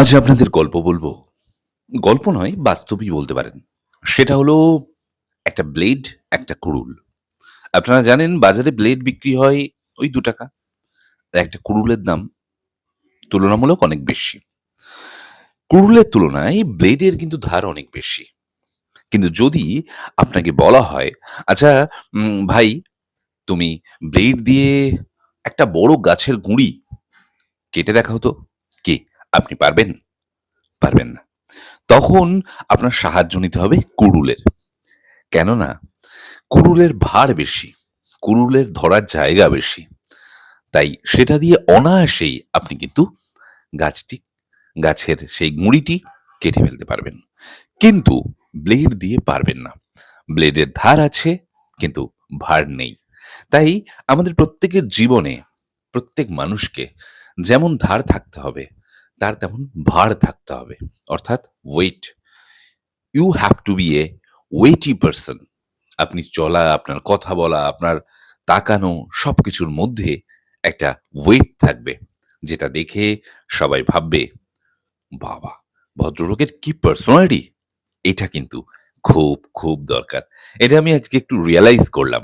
আজ আপনাদের গল্প বলব। গল্প নয়, বাস্তবই বলতে পারেন। সেটা হলো একটা ব্লেড, একটা কুড়ুল আপনারা জানেন, বাজারে ব্লেড বিক্রি হয় ওই দু টাকা। একটা কুড়ুলের দাম তুলনামূলক অনেক বেশি। কুড়ুলের তুলনায় ব্লেডের কিন্তু ধার অনেক বেশি। কিন্তু যদি আপনাকে বলা হয় আচ্ছা ভাই, তুমি ব্লেড দিয়ে একটা বড় গাছের গুঁড়ি কেটে দেখা হতো কি? আপনি পারবেন? পারবেন না। তখন আপনার সাহায্য নিতে হবে কুড়ুলের কেননা কুড়ুলের ভার বেশি কুড়ুলের ধরার জায়গা বেশি। তাই সেটা দিয়ে অনায়াসেই আপনি কিন্তু গাছটি, গাছের সেই গুঁড়িটি কেটে ফেলতে পারবেন। কিন্তু ব্লেড দিয়ে পারবেন না। ব্লেডের ধার আছে, কিন্তু ভার নেই। তাই আমাদের প্রত্যেকের জীবনে, প্রত্যেক মানুষকে যেমন ধার থাকতে হবে তার তেমন ভার থাকতে হবে। অর্থাৎ weight you have to be a weighty person আপনি চলা, আপনার কথা বলা, আপনার তাকানো সব কিছুর মধ্যে একটা ওয়েট থাকবে, যেটা দেখে সবাই ভাববে, বাবা, ভদ্রলোকের কি পার্সোনালিটি এটা কিন্তু খুব খুব দরকার। এটা আমি আজকে একটু রিয়েলাইজ করলাম।